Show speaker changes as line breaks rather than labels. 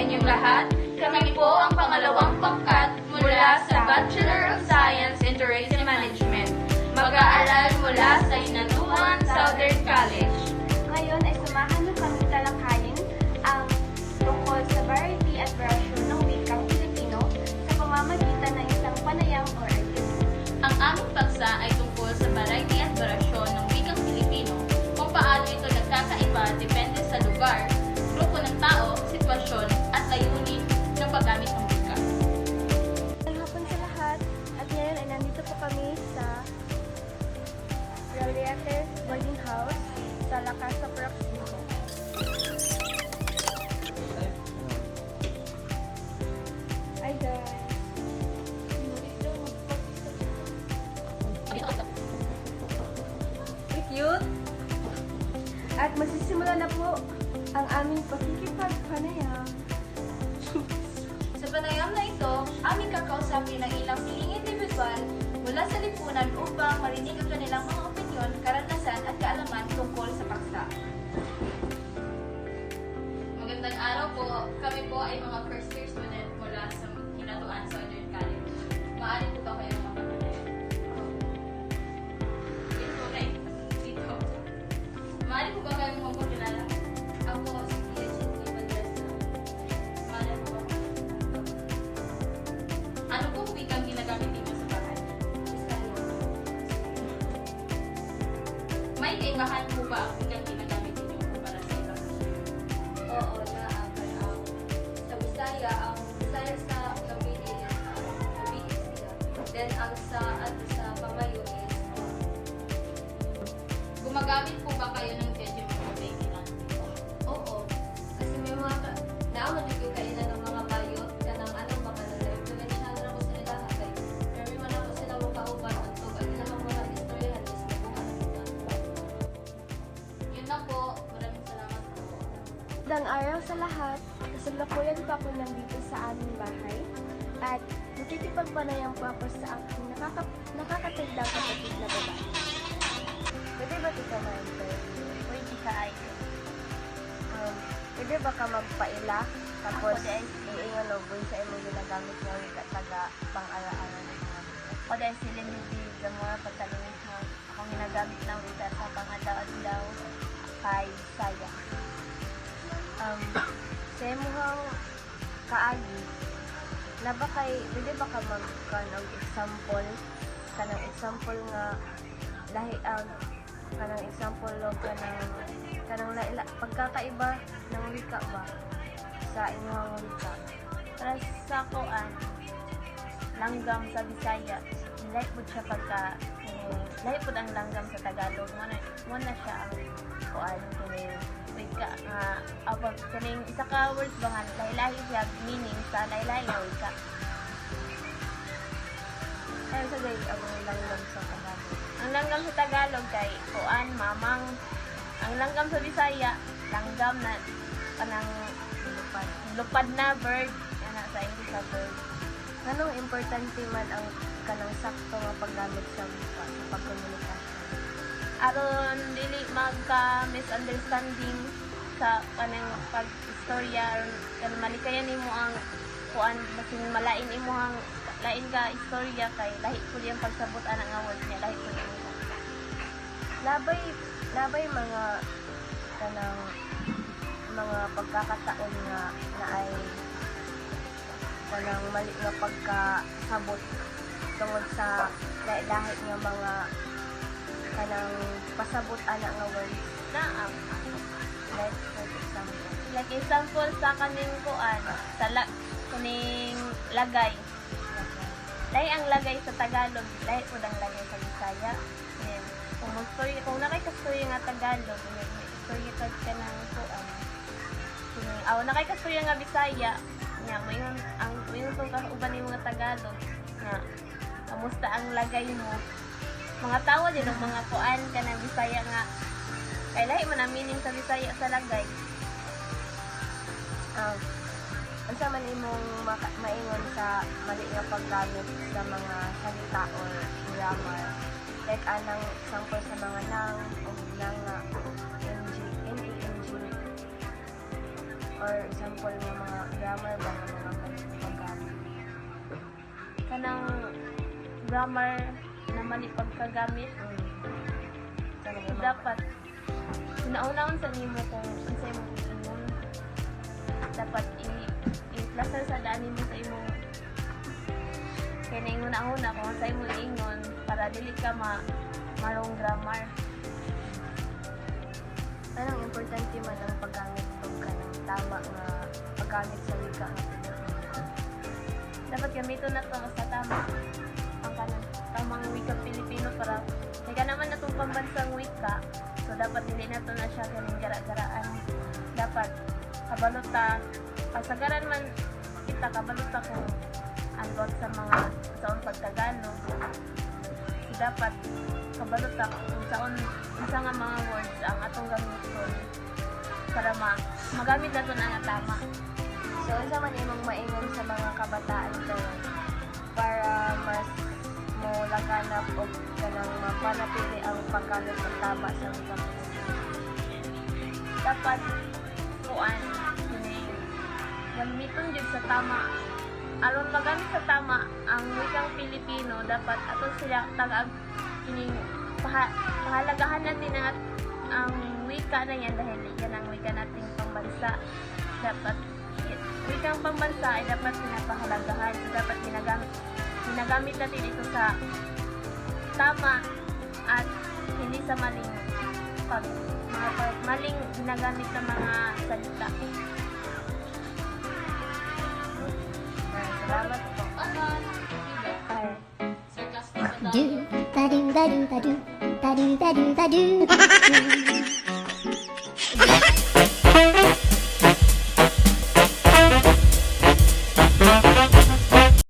inyong lahat. Kami po ang pangalawang
pangkat mula sa Bachelor of Science in Tourism Management. Mag-aaral mula sa Inanduan Southern College. Ngayon ay samahan niyo kami talakayin ang tungkol sa variety at version ng wikang Pilipino sa pamamagitan ng isang panayam or artist. Ang aming paksa ay tungkol sa variety at version ng wikang Pilipino kung paano ito nagkakaiba depende sa lugar wrap dito. Ay. Cute. At masisimula na po ang aming pakikipagpanayam. sa panayam na ito, aming kakausapin ang ilang piling individual mula sa lipunan upang marinig ang kanilang mga May kaibahan po ba ang wikang ginagamit ninyo kumpara sa ibang
Oo, na ang sa Bisaya, ang Bisaya sa Cavite is ang Cavite sila. Then ang sa at sa Pamayo is
Gumagamit po ba kayo ng
Magandang araw sa lahat. Kasalukuyan po ako nandito sa aming bahay. At makikipagpanayam po ako sa aking nakaka nakakatandang kapatid na babae. Pwede ba ito na
Pwede ka ay.
Um, pwede ba ka magpaila? Tapos, iingon o buhay sa imo ginagamit nga wika taga pang-ara-ara ng mga
O dahil sila hindi gamura pagkalunin ha. Akong ginagamit ng wika sa pangadaw-adlaw kay Saya.
Um, sa imuhang kaagi, na ba kay, pwede ba ka magkan og example, kanang example nga, lahi ang, kanang example og kanang, kanang laila, pagkakaiba ng wika ba sa imuhang wika?
Para sa kuan, langgam sa Bisaya, lahi po siya pagka, eh, lahi po ang langgam sa Tagalog. Muna, muna siya ang kuan, abag, kining isa ka words ba nga, lahi-lahi siya meaning sa lahi-lahi nga wika.
Ayun sa gay, ang langgam sa Tagalog.
Ang langgam sa Tagalog kay kuan, mamang, ang langgam sa Bisaya, langgam na, kanang, lupad, lupad na bird, yan sa English na bird.
Anong importante man ang kanang sakto nga paggamit sa wika sa pagkomunikasyon?
aron dili magka misunderstanding sa kanang pag-istorya kan malikayan nimo ang kuan basin malain imo ang lain ka istorya kay lahi ko yung pagsabot ana nga words niya lahi ko
labay labay mga kanang mga pagkakataon nga na ay kanang mali nga pagkasabot tungod sa lahi nga mga kanang pasabot ana nga words.
Na ang
like for example
like example sa kaning kuan sa la, kaning lagay. Lahi ang lagay sa Tagalog lahi po ang lagay sa Bisaya. Then kung mag-story kung nakay ka story nga Tagalog may may story ka ka ng kuan. Kini aw nakay ka story nga Bisaya nya mo yun ang yun tong kauban ni mga Tagalog nga kamusta ang lagay mo? Mga tawa din mga kuan ka ng Bisaya nga kay lahi man ang meaning sa Bisaya sa lagay.
Um, unsa man imong maingon sa mali nga paggamit sa mga salita or grammar. Like anang example sa mga nang o nang nga ng N-A-N-G or example ng mga grammar ba ng mga paggamit.
Kanang grammar na mali pagkagamit
mm.
Dapat sinaunahon sa nimo kung unsa imong ingon dapat i i-plaster sa daan nimo sa imong kaya ingon na una kung unsa imong ingon para dili ka ma marong grammar.
Anong importante man ang paggamit og kanang tama nga paggamit sa wika nga
dapat gamiton na to sa tama ang kanang tamang wika Pilipino para ka naman natong pambansang wika. So dapat dili na to na siya ganing gara-garaan. Dapat kabalota kasagaran man kita kabalota kung andot sa mga sa pagtagalog dapat kabalot ta kung saon unsa nga mga words ang atong gamiton para ma magamit nato na tama.
So, unsa man imong maingon sa mga kabataan karon para mas mo laganap o kanang mapanatili ang pagkalot ng tama sa mga
dapat kuan gamiton jud sa tama. Aron magamit sa tama ang wikang Pilipino dapat ato sila tagag kining paha, pahalagahan natin ang ang wika na yan dahil yan ang wika nating pambansa. Dapat wikang pambansa ay dapat pinapahalagahan so dapat ginagamit ginagamit natin ito sa tama at hindi sa maling pag mga pag maling ginagamit ng mga salita.
Salamat po.
Do ba do ba do ba do ba do ba do ba do